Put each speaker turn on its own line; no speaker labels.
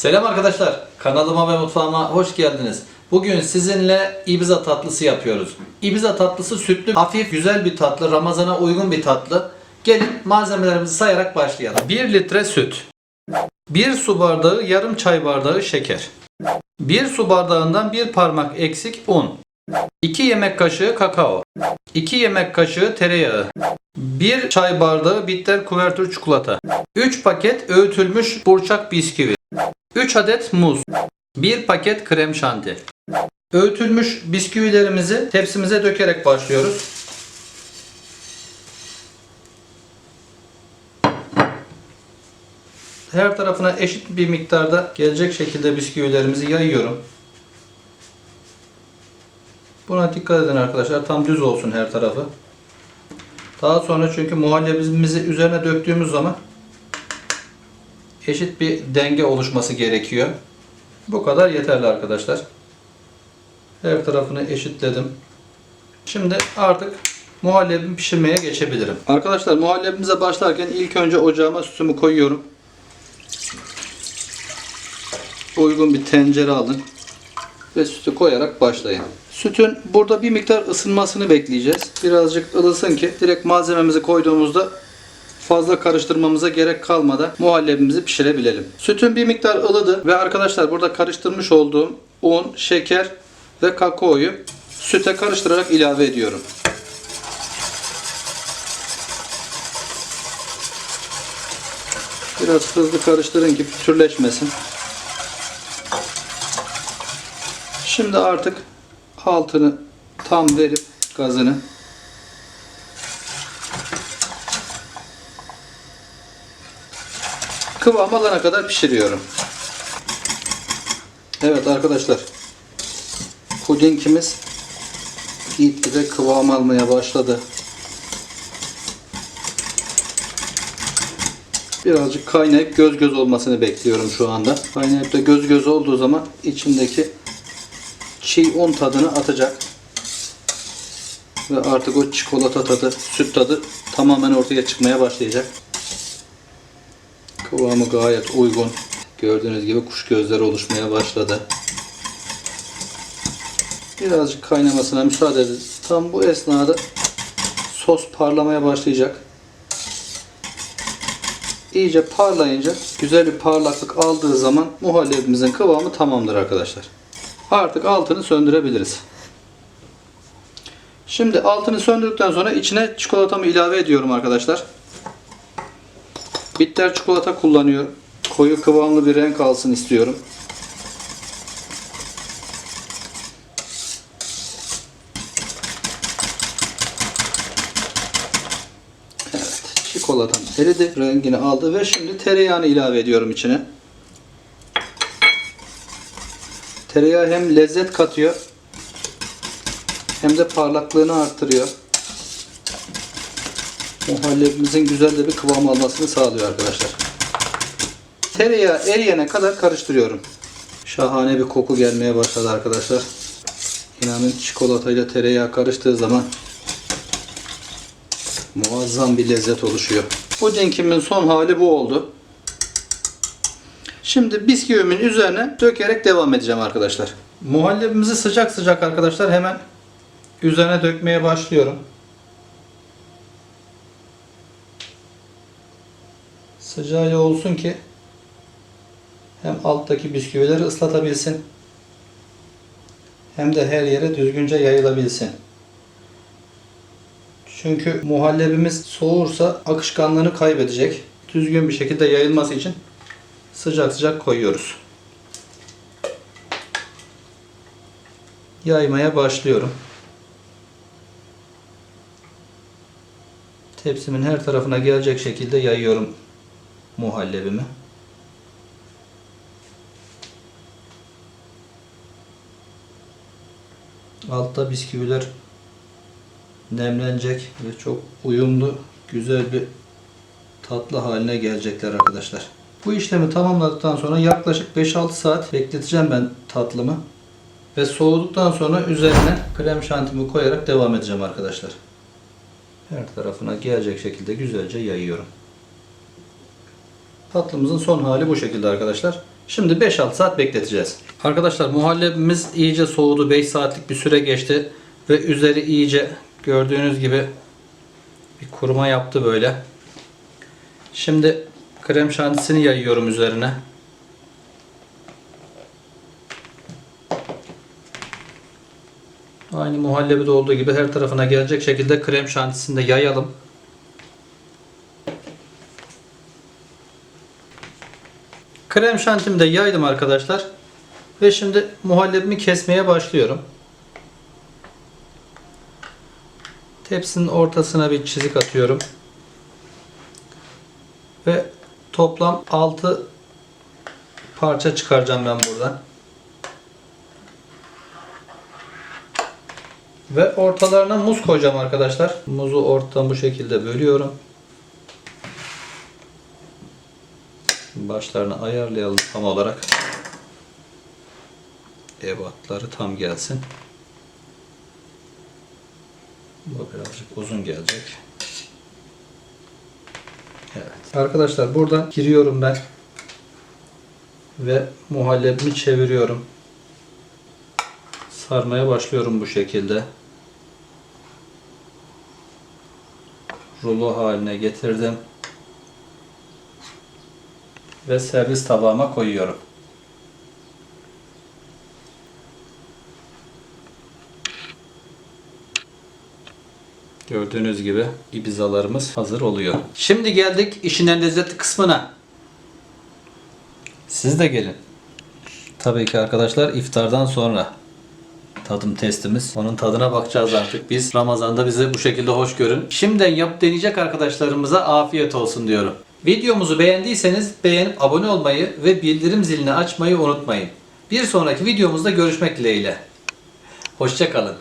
Selam arkadaşlar. Kanalıma ve mutfağıma hoş geldiniz. Bugün sizinle Ibiza tatlısı yapıyoruz. Ibiza tatlısı sütlü, hafif, güzel bir tatlı, Ramazana uygun bir tatlı. Gelin malzemelerimizi sayarak başlayalım. 1 litre süt. 1 su bardağı yarım çay bardağı şeker. 1 su bardağından 1 parmak eksik un. 2 yemek kaşığı kakao. 2 yemek kaşığı tereyağı. 1 çay bardağı bitter kuvertür çikolata. 3 paket öğütülmüş burçak bisküvi. 3 adet muz. 1 paket krem şanti. Öğütülmüş bisküvilerimizi tepsimize dökerek başlıyoruz. Her tarafına eşit bir miktarda gelecek şekilde bisküvilerimizi yayıyorum. Buna dikkat edin arkadaşlar. Tam düz olsun her tarafı. Daha sonra çünkü muhallebimizi üzerine döktüğümüz zaman eşit bir denge oluşması gerekiyor. Bu kadar yeterli arkadaşlar. Her tarafını eşitledim. Şimdi artık muhallebimi pişirmeye geçebilirim. Arkadaşlar muhallebimize başlarken ilk önce ocağıma sütümü koyuyorum. Uygun bir tencere alın ve sütü koyarak başlayın. Sütün burada bir miktar ısınmasını bekleyeceğiz. Birazcık ılısın ki direkt malzememizi koyduğumuzda fazla karıştırmamıza gerek kalmadan muhallebimizi pişirebilelim. Sütün bir miktar ılıdı ve arkadaşlar burada karıştırmış olduğum un, şeker ve kakaoyu süte karıştırarak ilave ediyorum. Biraz hızlı karıştırın ki pütürleşmesin. Şimdi artık altını tam verip gazını kıvam alana kadar pişiriyorum. Evet arkadaşlar. Pudingimiz gitgide kıvam almaya başladı. Birazcık kaynayıp göz göz olmasını bekliyorum şu anda. Kaynayıp da göz göz olduğu zaman içindeki çiğ un tadını atacak. Ve artık o çikolata tadı, süt tadı tamamen ortaya çıkmaya başlayacak. Kıvamı gayet uygun. Gördüğünüz gibi kuş gözleri oluşmaya başladı. Birazcık kaynamasına müsaade edin. Tam bu esnada sos parlamaya başlayacak. İyice parlayınca güzel bir parlaklık aldığı zaman muhallebimizin kıvamı tamamdır arkadaşlar. Artık altını söndürebiliriz. Şimdi altını söndürdükten sonra içine çikolatamı ilave ediyorum arkadaşlar. Bitter çikolata kullanıyorum. Koyu kıvamlı bir renk alsın istiyorum. Evet, çikolatam eridi, rengini aldı ve şimdi tereyağını ilave ediyorum içine. Tereyağı hem lezzet katıyor hem de parlaklığını arttırıyor. Muhallebimizin güzel de bir kıvam almasını sağlıyor arkadaşlar. Tereyağı eriyene kadar karıştırıyorum. Şahane bir koku gelmeye başladı arkadaşlar. İnanın çikolatayla tereyağı karıştığı zaman muazzam bir lezzet oluşuyor. Pudingimin son hali bu oldu. Şimdi bisküvimin üzerine dökerek devam edeceğim arkadaşlar. Muhallebimizi sıcak sıcak arkadaşlar hemen üzerine dökmeye başlıyorum. Sıcağı olsun ki hem alttaki bisküvileri ıslatabilsin hem de her yere düzgünce yayılabilsin. Çünkü muhallebimiz soğursa akışkanlığını kaybedecek. Düzgün bir şekilde yayılması için sıcak sıcak koyuyoruz. Yaymaya başlıyorum. Tepsimin her tarafına gelecek şekilde yayıyorum muhallebimi. Altta bisküviler nemlenecek ve çok uyumlu, güzel bir tatlı haline gelecekler arkadaşlar. Bu işlemi tamamladıktan sonra yaklaşık 5-6 saat bekleteceğim ben tatlımı. Ve soğuduktan sonra üzerine krem şantimi koyarak devam edeceğim arkadaşlar. Her tarafına gelecek şekilde güzelce yayıyorum. Tatlımızın son hali bu şekilde arkadaşlar. Şimdi 5-6 saat bekleteceğiz. Arkadaşlar muhallebimiz iyice soğudu. 5 saatlik bir süre geçti. Ve üzeri iyice gördüğünüz gibi bir kuruma yaptı böyle. Şimdi krem şantisini yayıyorum üzerine. Aynı muhallebide olduğu gibi her tarafına gelecek şekilde krem şantisini de yayalım. Krem şantimi de yaydım arkadaşlar. Ve şimdi muhallebimi kesmeye başlıyorum. Tepsinin ortasına bir çizik atıyorum. Ve toplam 6 parça çıkaracağım ben buradan. Ve ortalarına muz koyacağım arkadaşlar. Muzu ortadan bu şekilde bölüyorum. Başlarını ayarlayalım tam olarak. Ebatları tam gelsin. Bu birazcık uzun gelecek. Evet. Arkadaşlar buradan giriyorum ben. Ve muhallebimi çeviriyorum. Sarmaya başlıyorum bu şekilde. Rulo haline getirdim. Ve servis tabağıma koyuyorum. Gördüğünüz gibi ibizalarımız hazır oluyor. Şimdi geldik işin en lezzetli kısmına. Siz de gelin. Tabii ki arkadaşlar iftardan sonra tadım testimiz. Onun tadına bakacağız artık biz. Ramazan'da bizi bu şekilde hoş görün. Şimdiden yap deneyecek arkadaşlarımıza afiyet olsun diyorum. Videomuzu beğendiyseniz beğenip abone olmayı ve bildirim zilini açmayı unutmayın. Bir sonraki videomuzda görüşmek dileğiyle. Hoşçakalın.